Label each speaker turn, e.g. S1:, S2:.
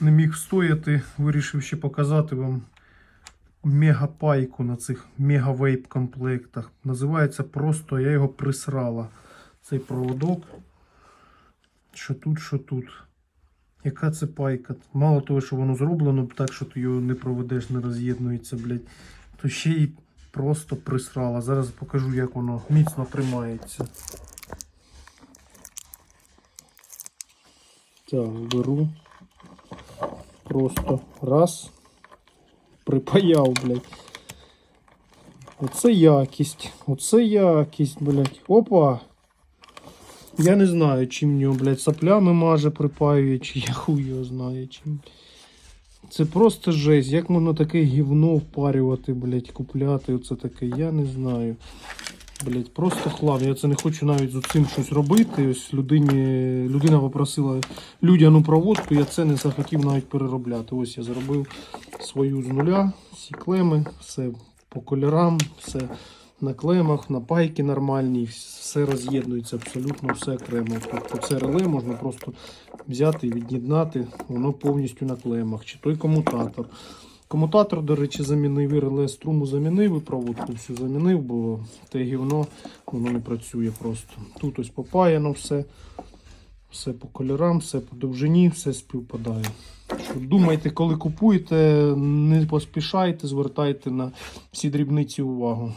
S1: Не міг встояти, вирішив ще показати вам мегапайку на цих мегавейп комплектах. Називається просто, я його присрала. Цей проводок. Що тут, що тут. Яка це пайка? Мало того, що воно зроблено так, що ти його не проведеш, не роз'єднується, блядь. То ще й просто присрала. Зараз покажу, як воно міцно тримається. Так, беру. Просто раз. Припаяв, блядь. Оце якість. Оце якість, блядь. Опа. Я не знаю, чим нього, блядь, соплями маже припаює, чи я хуй знаю чим. Це просто жесть. Як можна таке гівно впарювати, блядь, купляти, оце таке, я не знаю. Блять, просто хлам. Я це не хочу навіть з цим щось робити. Ось людині, людина попросила людяну проводку, я це не захотів навіть переробляти. Ось я зробив свою з нуля, всі клеми, все по кольорам, все на клемах, на пайки нормальні, все роз'єднується, абсолютно все окремо. Тобто це реле можна просто взяти і від'єднати, воно повністю на клемах. Чи той комутатор. Комутатор, до речі, замінив і реле струму замінив, і проводку всю замінив, бо те гівно воно не працює просто. Тут ось попаяно все. Все по кольорам, все по довжині, все співпадає. Думайте, коли купуєте, не поспішайте, звертайте на всі дрібниці увагу.